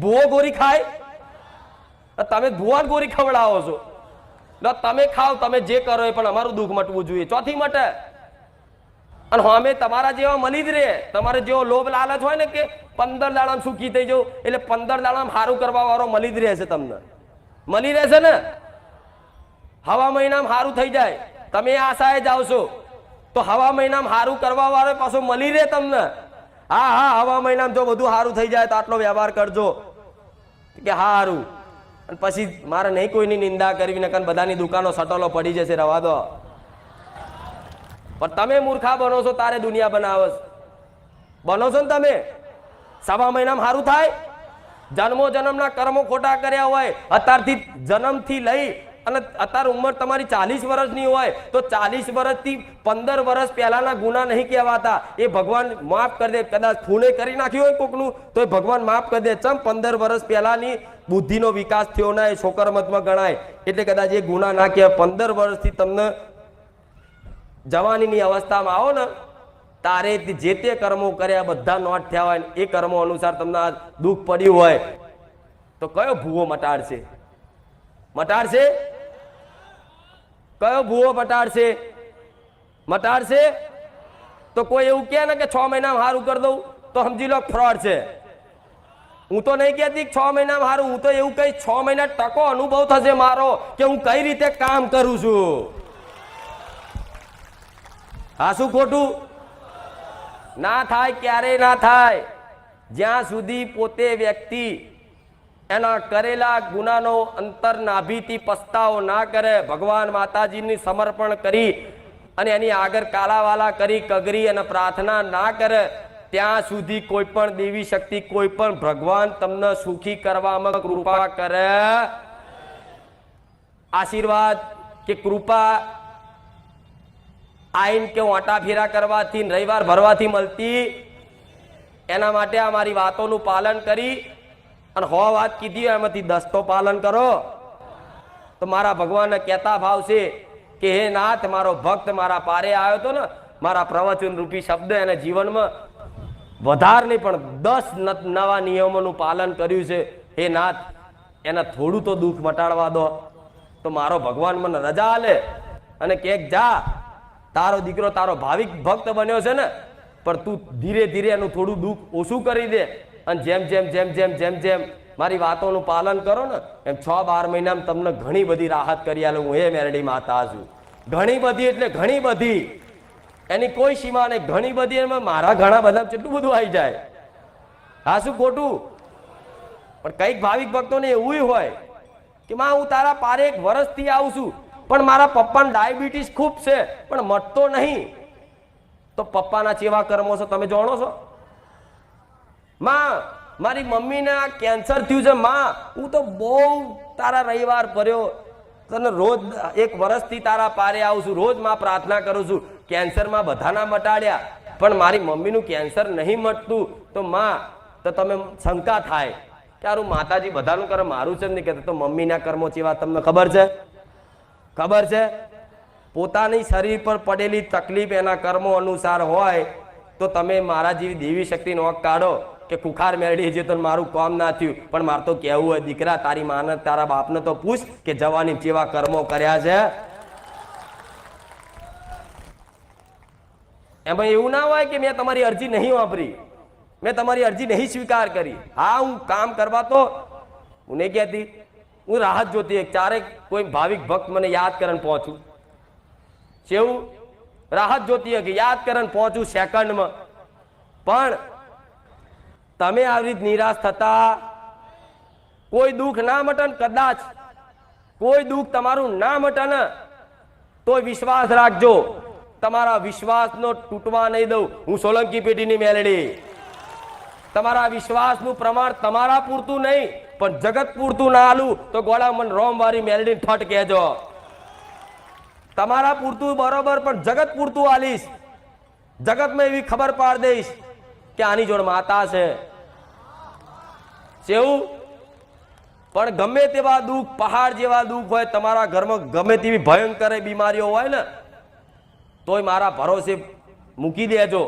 ભૂવો ગોરી ખાય? તમે ભૂવા ગોરી ખવડાવો છો. ન, તમે ખાવ તમે જે કરો એ પણ અમારું દુઃખ મટવું જોઈએ. ચોથી મટે. અને અમે તમારા જેવા મળી જ રે. તમારે જેવો લોભ લાલચ હોય ને કે પંદર દાડામાં સુખી થઈ જવું એટલે પંદર દાડામાં સારું કરવા વાળો મળી જ રહેશે તમને. મળી રહેશે ને? હવા મહિનામાં સારું થઈ જાય. તમે આશાએ જાઓ છો. તો હવા મહિનામાં સારું કરવા વાળો પાછો મળી રહે તમને. હા હા, હવા મહિનામાં જો બધું સારું થઈ જાય તો આટલો વ્યવહાર કરજો. કે હારું. અને પછી મારે નહીં કોઈની નિંદા કરવી ને કારણ બધાની દુકાનો સટલો પડી જશે, રવા દો. પણ તમે મૂર્ખા બનો છો, તારે દુનિયા બનાવો છો. બનો છો ને તમે? સવા મહિનામાં સારું થાય? જન્મો જન્મના કર્મો ખોટા કર્યા હોય, અત્યારથી જન્મથી લઈ અને અત્યારે ઉંમર તમારી ચાલીસ વર્ષની હોય તો ચાલીસ વર્ષથી પંદર વર્ષ પહેલાના ગુના નહીં કહેવાતા. એ ભગવાન માફ કરી દે. કદાચ ખૂણે કરી નાખ્યું હોય કોકનું, તો એ ભગવાન માફ કરી દે. ચમ પંદર વર્ષ પહેલાની બુદ્ધિનો વિકાસ થયો ના, એ છોકરમતમાં ગણાય. એટલે કદાચ એ ગુના ના કહેવાય. પંદર વર્ષથી તમને જવાનીની અવસ્થામાં આવો ને, તારે જે તે કર્મો કર્યા, બધા નોટ થયા હોય એ કર્મો અનુસાર તમને આ દુઃખ પડ્યું હોય. તો કયો ભૂવો મટાડશે? મટાડશે? કયો ભૂવો મટાડશે? મટાડશે? તો કોઈ એવું કહે ને કે છ મહિનામાં સારું કરી દઉં, તો સમજી લો ફ્રોડ છે. હું તો નહીં કહેતી છ મહિનામાં સારું હું તો એવું કઈ છ મહિના ટકો અનુભવ થશે મારો કે હું કઈ રીતે કામ કરું છું. હા, શું ખોટું? ના થાય, ક્યારેય ના થાય. જ્યાં સુધી પોતે વ્યક્તિ એના કરેલા ગુનાનો અંતર નાભીથી પસ્તાવો ના કરે. ભગવાન માતાજીની સમર્પણ કરી અને એની આગળ કાલાવાલા કરી, કગરી અને પ્રાર્થના ના કરે. ત્યાં સુધી કોઈ પણ દેવી શક્તિ, કોઈ પણ ભગવાન તમને સુખી કરવામાં કૃપા કરે. આશીર્વાદ કે કૃપા આઈન કે વાંટા ફેરા કરવાથી, રવિવાર ભરવાથી મળતી, એના માટે આ મારી વાતોનું પાલન કરી અને હો વાત કીધી હોય એમાંથી દસ તો પાલન કરો. તો મારા ભગવાનને કહેતા ભાવ છે કે હે નાથ, મારો ભક્ત મારા પારે આવ્યો હતો ને, મારા પ્રવચન રૂપી શબ્દ એને જીવનમાં વધાર નહીં, પણ દસ નવા નિયમોનું પાલન કર્યું છે. હે નાથ, એને થોડું તો દુઃખ મટાડવા દો. તો મારો ભગવાન મને રજા આલે અને કે જા, તારો દીકરો તારો ભાવિક ભક્ત બન્યો છે ને, પણ તું ધીરે ધીરે એનું થોડું દુઃખ ઓછું કરી દે. અને જેમ જેમ જેમ જેમ જેમ જેમ મારી વાતોનું પાલન કરો ને, એમ છ, બાર મહિનામાં તમને ઘણી બધી રાહત કરી આલું હું એ મેરડી માતા છું ઘણી બધી એટલે ઘણી બધી. એની કોઈ સીમા નહીં, ઘણી બધી એમાં મારા ઘણા બધા કેટલું બધું આવી જાય. હા, શું ખોટું? પણ કંઈક ભાવિક ભક્તોને એવું હોય કે, માં, હું તારા પારે એક વર્ષથી આવું છું, પણ મારા પપ્પાને ડાયાબિટીસ ખૂબ છે, પણ મટતો નહીં. તો પપ્પાના ચેવા કર્મો છો, તમે જાણો છો? માં, મારી મમ્મીને કેન્સર થયું છે, માં. હું તો બહુ તારા રવિવાર ભર્યો તને રોજ એક વર્ષથી તારા પારે આવું છું. રોજમાં પ્રાર્થના કરું છું. કેન્સરમાં બધાના મટાડ્યા. પણ મારી મમ્મીનું કેન્સર નહીં મટતું. તો માં, તો તમે શંકા થાય. કે માતાજી બધાનું કરે, મારું છે ને કહેતા. તો મમ્મીના કર્મો ચેવા તમને ખબર છે? ખબર છે? પોતાની શરીર પર પડેલી તકલીફ એના કર્મો અનુસાર હોય, તો તમે મારા જેવી દેવી શક્તિનો કાઢો. કે કુખાર મેળવી હજી તો મારું કામ ના થયું. પણ મારે તો કહેવું હોય દીકરા, તારી માને તારા બાપને તો પૂછ કે જવાની કેવા કર્મો કર્યા છે. એમાં એવું ના હોય કે મેં તમારી અરજી નહીં વાપરી. મેં તમારી અરજી નહીં સ્વીકાર કરી. હા, હું કામ કરવા તો હું નહીં કહેતી. હું રાહત જોતી ચારેક કોઈ ભાવિક ભક્ત મને યાદ કરીને પહોંચું. કેવું રાહત જોતી કે યાદ કરીને પહોંચું સેકન્ડમાં પણ તમે આવી રીત નિરાશ થતા. કોઈ દુઃખ ના મટન કદાચ. કોઈ દુઃખ તમારું ના મટન. તોય વિશ્વાસ રાખજો. તમારા વિશ્વાસનો તૂટવા નહીં દઉં. હું સોલંકી પેઢીની મેલડી. તમારા વિશ્વાસનું પ્રમાણ તમારા પૂરતું નહીં, પણ જગત પૂરતું ના આલું, તો ગોળા મન રોમ વાળી મેલડી ઠટ કહેજો. તમારા પૂરતું બરોબર, પણ જગત પૂરતું આલીશ. જગતમાં એવી ખબર પાડ દઈશ કે આની જોડ માતા છે. કેવું પણ ગમે તેવા દુઃખ, પહાડ જેવા દુઃખ હોય, તમારા ઘરમાં ગમે તેવી ભયંકર બીમારીઓ હોય ને, તોય મારા ભરોસે મૂકી દેજો.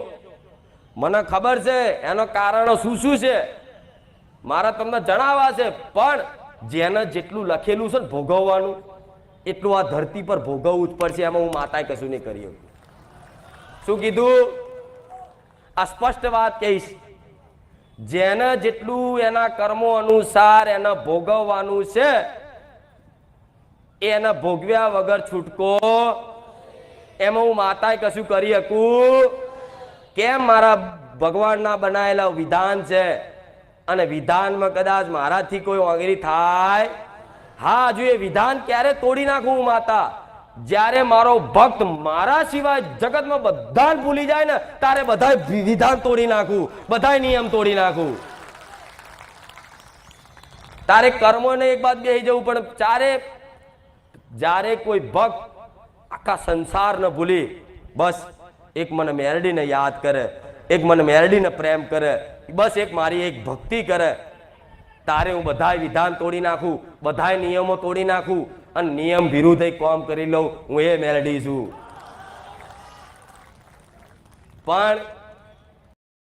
મને ખબર છે, એનો કારણો શું શું છે? મારા તમને જણાવવા છે, પણ જેને જેટલું લખેલું છે ને ભોગવવાનું, એટલું આ ધરતી પર ભોગવવું જ પડશે, એમાં હું માતાએ કશું નહીં કરી શું કીધું? આ સ્પષ્ટ વાત કહીશ. જેને જેટલું એના કર્મો અનુસાર એને ભોગવવાનું છે, એને ભોગવ્યા વગર છૂટકો. એમાં હું માતાએ કશું કરી શકું? કેમ મારા ભગવાનના બનાયેલા વિધાન છે? અને વિધાનમાં કદાચ મારાથી કોઈ વાંગરી થાય? હા, હજુ એ વિધાન ક્યારે તોડી નાખું માતા? જ્યારે મારો ભક્ત મારા સિવાય જગતમાં બધા ભૂલી જાય ને, તારે બધા વિધાન તોડી નાખું બધા નિયમ તોડી નાખું. તારે કર્મોને એક બાદ બેસી જવું પણ ચારે જ્યારે કોઈ ભક્ત આખા સંસારને ભૂલી, બસ એક મને મેરડીને યાદ કરે, એક મને મેરડીને પ્રેમ કરે, બસ એક મારી એક ભક્તિ કરે. તારે હું બધાય વિધાન તોડી નાખું, બધાય નિયમો તોડી નાખું અને નિયમ વિરુદ્ધ થઈ કોમ કરી લઉં હું એ મેરડી છું પણ